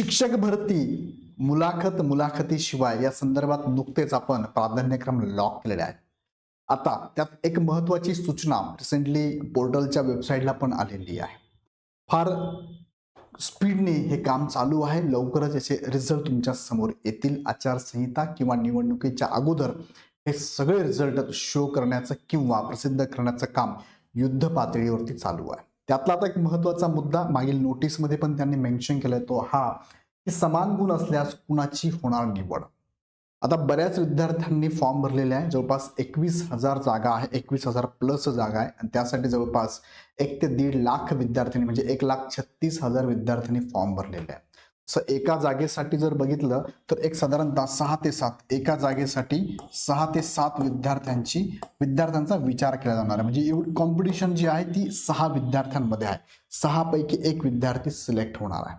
शिक्षक भरती मुलाखत मुलाखतीशिवाय या संदर्भात नुकतेच आपण प्राधान्यक्रम लॉक केलेले आहेत. आता त्यात एक महत्वाची सूचना रिसेंटली पोर्टलच्या वेबसाईटला पण आलेली आहे. फार स्पीडने हे काम चालू आहे. लवकरच याचे रिझल्ट तुमच्यासमोर येतील. आचारसंहिता किंवा निवडणुकीच्या अगोदर हे सगळे रिझल्ट शो करण्याचं किंवा प्रसिद्ध करण्याचं काम युद्ध पातळीवरती चालू आहे. त्यातला आता एक महत्त्वाचा मुद्दा मागील नोटीसमध्ये पण त्यांनी मेन्शन केलाय तो हा की समान गुण असल्यास कुणाची होणार निवड? आता बऱ्याच विद्यार्थ्यांनी फॉर्म भरलेले आहे जवळपास एकवीस हजार जागा आहे एकवीस हजार प्लस जागा आहे आणि त्यासाठी जवळपास एक ते दीड लाख विद्यार्थ्यांनी म्हणजे एक लाख छत्तीस हजार विद्यार्थ्यांनी फॉर्म भरलेले आहे. सो एका जागेसाठी जर बघितलं तर एक साधारणतः सहा ते सात एका जागेसाठी सहा ते सात विद्यार्थ्यांची विद्यार्थ्यांचा विचार केला जाणार आहे. म्हणजे एवढी कॉम्पिटिशन जी आहे ती सहा विद्यार्थ्यांमध्ये आहे. सहा पैकी एक विद्यार्थी सिलेक्ट होणार आहे.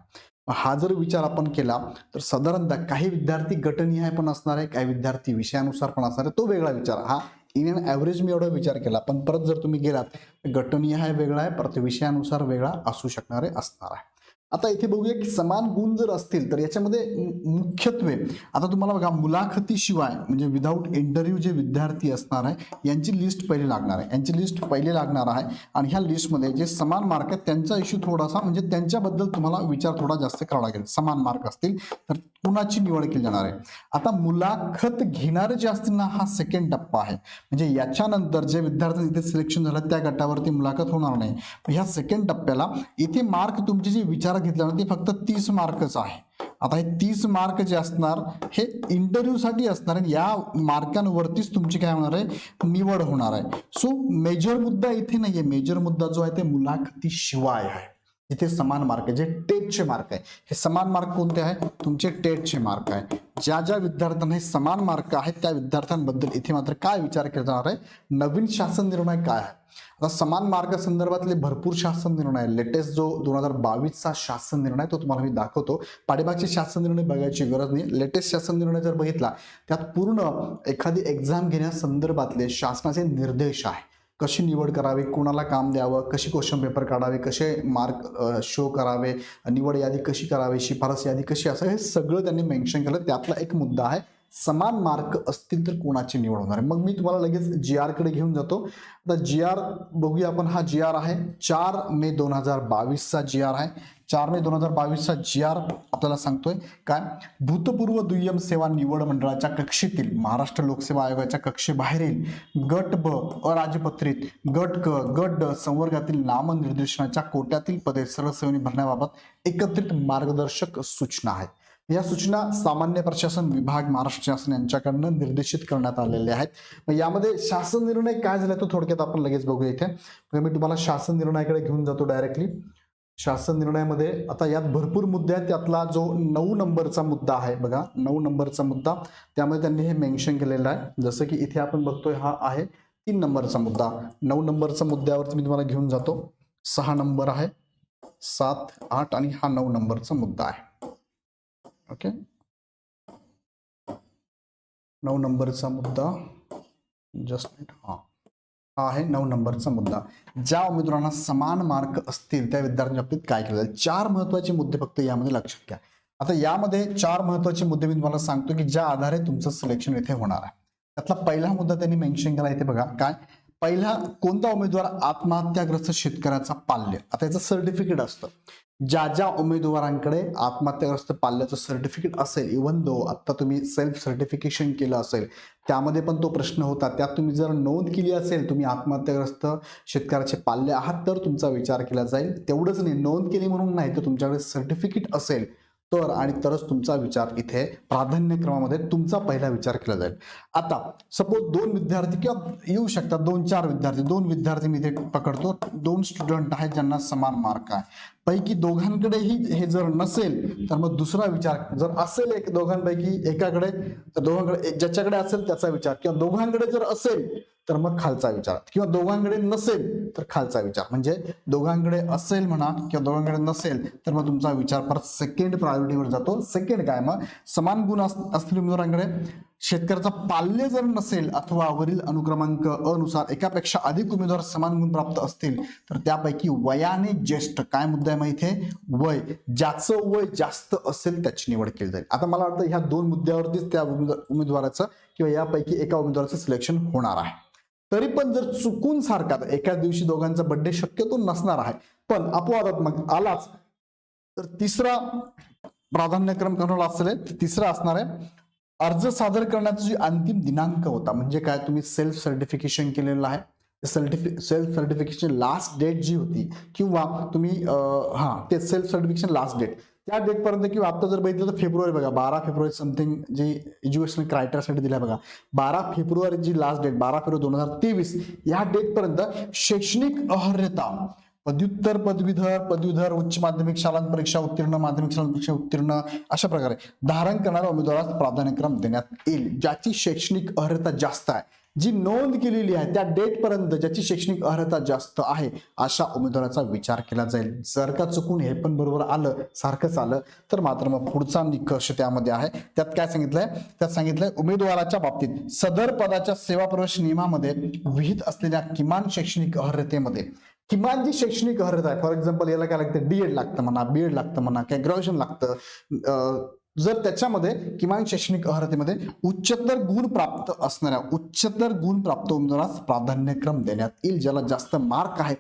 हा जर विचार आपण केला तर साधारणतः काही विद्यार्थी गटनिहाय पण असणार आहे काही विद्यार्थी विषयानुसार पण असणार आहे. तो वेगळा विचार हा इन अँड ॲव्हरेज मी एवढा विचार केला पण परत जर तुम्ही गेलात तर गटनिहाय वेगळा आहे परत विषयानुसार वेगळा असू शकणारे असणार आहे. आता इथे बघूया की समान गुण जर असतील तर याच्यामध्ये मुख्यत्वे आता तुम्हाला बघा मुलाखतीशिवाय म्हणजे विदाऊट इंटरव्ह्यू जे विद्यार्थी असणार आहे यांची लिस्ट पहिले लागणार आहे. यांची लिस्ट पहिले लागणार आहे. आणि ह्या लिस्टमध्ये जे समान मार्क आहेत त्यांचा इश्यू थोडासा म्हणजे त्यांच्याबद्दल तुम्हाला विचार थोडा जास्त करावा लागेल. समान मार्क असतील तर कुणाची निवड केली जाणार आहे? आता मुलाखत घेणारे जे असतील ना हा सेकंड टप्पा आहे. म्हणजे याच्यानंतर जे विद्यार्थी इथे सिलेक्शन झालं त्या गटावरती मुलाखत होणार नाही. ह्या सेकंड टप्प्याला इथे मार्क तुमचे जे विचार घेतले ना फक्त तीस मार्कच आहे. आता हे तीस मार्क जे असणार हे इंटरव्ह्यूसाठी असणार आणि या मार्कांवरतीच तुमची काय होणार आहे? निवड होणार आहे. सो मेजर मुद्दा इथे नाहीये. मेजर मुद्दा जो आहे ते मुलाखतीशिवाय आहे. इथे समान मार्क आहे जे टेटचे मार्क आहे. हे समान मार्क कोणते आहे? तुमचे टेटचे मार्क आहे. ज्या ज्या विद्यार्थ्यांना हे समान मार्क आहेत त्या विद्यार्थ्यांबद्दल इथे मात्र काय विचार केला जाणार आहे? नवीन शासन निर्णय काय आहे? आता समान मार्ग संदर्भातले भरपूर शासन निर्णय लेटेस्ट जो दोन हजार बावीसचा शासन निर्णय तो तुम्हाला मी दाखवतो. पाठीमागचे शासन निर्णय बघायची गरज नाही. लेटेस्ट शासन निर्णय जर बघितला त्यात पूर्ण एखादी एक्झाम घेण्यासंदर्भातले शासनाचे निर्देश आहे. कशी निवड करावी कोणाला काम द्यावं कशी क्वेश्चन पेपर काढावे कसे मार्क शो करावे निवड यादी कशी करावी शिफारस यादी कशी असावी हे सगळं त्यांनी मेन्शन केलं. त्यातला एक मुद्दा आहे समान मार्क असतील तर कोणाची निवड होणार आहे? मग मी तुम्हाला लगेच जी आरकडे घेऊन जातो. आता जी आर बघूया आपण. हा जी आर आहे. चार मे दोन हजार बावीसचा जी आर आहे. चार मे दोन हजार बावीसचा जी आर आपल्याला सांगतोय. काय? भूतपूर्व दुय्यम सेवा निवड मंडळाच्या कक्षेतील महाराष्ट्र लोकसेवा आयोगाच्या कक्षेबाहेरील गट ब अराजपत्रित गट क गट ड संवर्गातील नामनिर्देशनाच्या कोट्यातील पदे सर्वसेवनी भरण्याबाबत एकत्रित मार्गदर्शक सूचना आहेत या सूचना सामान्य प्रशासन विभाग महाराष्ट्र शासन यांच्याकडनं निर्देशित करण्यात आलेल्या आहेत. मग यामध्ये शासन निर्णय काय झाला तो थोडक्यात आपण लगेच बघूया इथे. मग मी तुम्हाला शासन निर्णयाकडे घेऊन जातो डायरेक्टली शासन निर्णयामध्ये आता यात भरपूर मुद्दे आहेत. त्यातला जो नऊ नंबरचा मुद्दा आहे बघा नऊ नंबरचा मुद्दा. त्यामध्ये त्यांनी हे मेन्शन केलेलं आहे. जसं की इथे आपण बघतोय हा आहे तीन नंबरचा मुद्दा. नऊ नंबरचा मुद्द्यावरती मी तुम्हाला घेऊन जातो. सहा नंबर आहे सात आठ आणि हा नऊ नंबरचा मुद्दा आहे. ओके? नऊ नंबरचा मुद्दा. जस्ट हा. हा आहे नऊ नंबरचा मुद्दा. ज्या उमेदवारांना समान मार्क असतील त्या विद्यार्थ्यांच्या बाबतीत काय केलं जाईल? चार महत्त्वाचे मुद्दे फक्त यामध्ये लक्षात घ्या. आता यामध्ये चार महत्त्वाचे मुद्दे मी तुम्हाला सांगतो की ज्या आधारे तुमचं सिलेक्शन इथे होणार आहे. त्यातला पहिला मुद्दा त्यांनी मेन्शन केला इथे बघा. काय? पहिला कोणता उमेदवार आत्महत्याग्रस्त शेतकऱ्याचा पाल्य? आता याचं सर्टिफिकेट असतं. ज्या ज्या उमेदवारांकडे आत्महत्याग्रस्त पाल्याचं सर्टिफिकेट असेल इव्हन दो आता तुम्ही सेल्फ सर्टिफिकेशन केलं असेल त्यामध्ये पण तो प्रश्न होता. त्यात तुम्ही जर नोंद केली असेल तुम्ही आत्महत्याग्रस्त शेतकऱ्याचे पाल्य आहात तर तुमचा विचार केला जाईल. तेवढंच नाही नोंद केली म्हणून नाही तर तुमच्याकडे सर्टिफिकेट असेल तर आणि तरच तुमचा विचार इथे प्राधान्यक्रमामध्ये तुमचा पहिला विचार केला जाईल. आता सपोज दोन विद्यार्थी किंवा येऊ शकतात दोन चार विद्यार्थी. दोन विद्यार्थी मी इथे पकडतो. दोन स्टुडंट आहेत ज्यांना समान मार्क आहे. पैकी दोघांकडेही हे जर नसेल तर मग दुसरा विचार जर असेल एक दोघांपैकी एकाकडे तर दोघांकडे ज्याच्याकडे असेल त्याचा विचार. किंवा दोघांकडे जर असेल तर मग खालचा विचार. किंवा दोघांकडे नसेल तर खालचा विचार. म्हणजे दोघांकडे असेल म्हणा किंवा दोघांकडे नसेल तर मग तुमचा विचार परत सेकंड प्रायोरिटीवर जातो. सेकंड काय मग? समान गुण अस- उमेदवारांकडे. शेतकऱ्याचा पाल्य जर नसेल अथवा वरील अनुक्रमांक अनुसार एकापेक्षा अधिक उमेदवार समान गुण प्राप्त असतील तर त्यापैकी वयाने ज्येष्ठ काय मुद्दा आहे माहिती आहे? वय. ज्याचं वय जास्त असेल त्याची निवड केली जाईल. आता मला वाटतं ह्या दोन मुद्द्यावरतीच त्या उमेदवाराचं किंवा यापैकी एका उमेदवाराचं सिलेक्शन होणार आहे. तरी पण जर चुकून सारखा एका एकाच दिवशी दोघांचा बड्डे शक्यतो नसणार आहे. पण अपवादात्मक आलाच. तर तिसरा प्राधान्यक्रम करणार असेल? तिसरा असणार आहे. अर्ज सादर करण्याचा जो अंतिम दिनांक होता म्हणजे काय? तुम्ही सेल्फ सर्टिफिकेशन केलेलं आहे. सर्टिफि सेल्फ सर्टिफिकेशन लास्ट डेट जी होती किंवा तुम्ही हां हा ते सेल्फ सर्टिफिकेशन लास्ट डेट त्या डेट पर्यंत किंवा आता जर बघितलं तर फेब्रुवारी बघा बारा फेब्रुवारी समथिंग जे एज्युकेशन क्रायटेरियासाठी दिल्या बघा. बारा फेब्रुवारी जी लास्ट डेट बारा फेब्रुवारी दोन हजार तेवीस या डेट पर्यंत शैक्षणिक अहर्यता पदव्युत्तर पदवीधर पदवीधर उच्च माध्यमिक शाळांत परीक्षा उत्तीर्ण माध्यमिक शाळा परीक्षा उत्तीर्ण अशा प्रकारे धारण करणाऱ्या उमेदवारास प्राधान्यक्रम देण्यात येईल ज्याची शैक्षणिक अर्हता जास्त आहे. जी नोंद केलेली आहे त्या डेट पर्यंत ज्याची शैक्षणिक अर्हता जास्त आहे अशा उमेदवाराचा विचार केला जाईल. जर का चुकून हे पण बरोबर आलं सारखंच आलं तर मात्र मग पुढचा निकष त्यामध्ये आहे. त्यात काय सांगितलंय? त्यात सांगितलंय उमेदवाराच्या बाबतीत सदर पदाच्या सेवा प्रवेश नियमामध्ये विहित असलेल्या किमान शैक्षणिक अर्हतेमध्ये किमान जी शैक्षणिक अर्हता आहे फॉर एक्झाम्पल याला काय लागतं? डीएड लागतं म्हणा बीएड लागतं म्हणा काय ग्रॅज्युएशन लागतं अं, जर त्याच्यामध्ये किमान शैक्षणिक अर्हतेमध्ये उच्चतर गुण प्राप्त असणाऱ्या उच्चतर गुण प्राप्त उमेदवारास प्राधान्यक्रम देण्यात येईल ज्याला जास्त मार्क आहे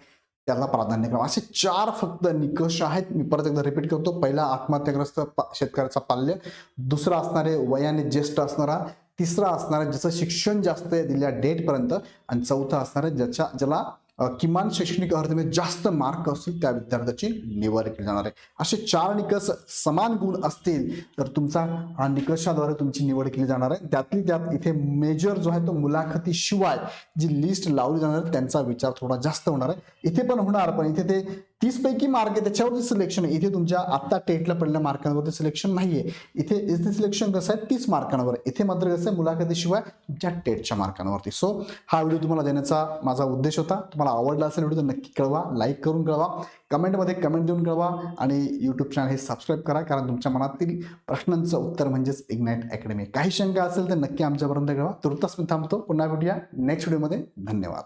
त्याला प्राधान्यक्रम. असे चार फक्त निकष आहेत. मी परत एकदा रिपीट करतो. पहिला आत्महत्याग्रस्त शेतकऱ्याचा पाल्य. दुसरा असणारे वयाने ज्येष्ठ असणारा. तिसरा असणारा ज्याचं शिक्षण जास्त आहे दिल्या डेटपर्यंत आणि चौथा असणारे ज्याच्या ज्याला किमान शैक्षणिक अर्हतेमध्ये जास्त मार्क असतील त्या विद्यार्थ्याची निवड केली जाणार आहे. असे चार निकष समान गुण असतील तर तुमचा हा निकषाद्वारे तुमची निवड केली जाणार आहे. त्यातली त्यात इथे मेजर जो आहे तो मुलाखतीशिवाय जी लिस्ट लावली जाणार आहे त्यांचा विचार थोडा जास्त होणार आहे. इथे पण होणार पण इथे ते तीस पैकी मार्क आहे त्याच्यावरती सिलेक्शन आहे. इथे तुमच्या आत्ता टेटला पडलेल्या मार्कांवरती सिलेक्शन नाहीये. इथे इथे सिलेक्शन कसं आहे? तीस मार्कांवर. इथे मात्र कसं आहे? मुलाखतीशिवाय तुमच्या टेटच्या मार्कांवरती. सो हा व्हिडिओ तुम्हाला देण्याचा माझा उद्देश होता. तुम्हाला आवडला असेल व्हिडिओ तर नक्की कळवा. लाईक करून कळवा. कमेंटमध्ये कमेंट देऊन कळवा. आणि यूट्यूब चॅनल हे सबस्क्राईब करा कारण तुमच्या मनातील प्रश्नांचं उत्तर म्हणजेच इग्नाईट अकॅडमी काही शंका असेल तर नक्की आमच्यापर्यंत कळवा. तुर्तास मी थांबतो. पुन्हा भेटूया. नेक्स्ट व्हिडिओमध्ये धन्यवाद.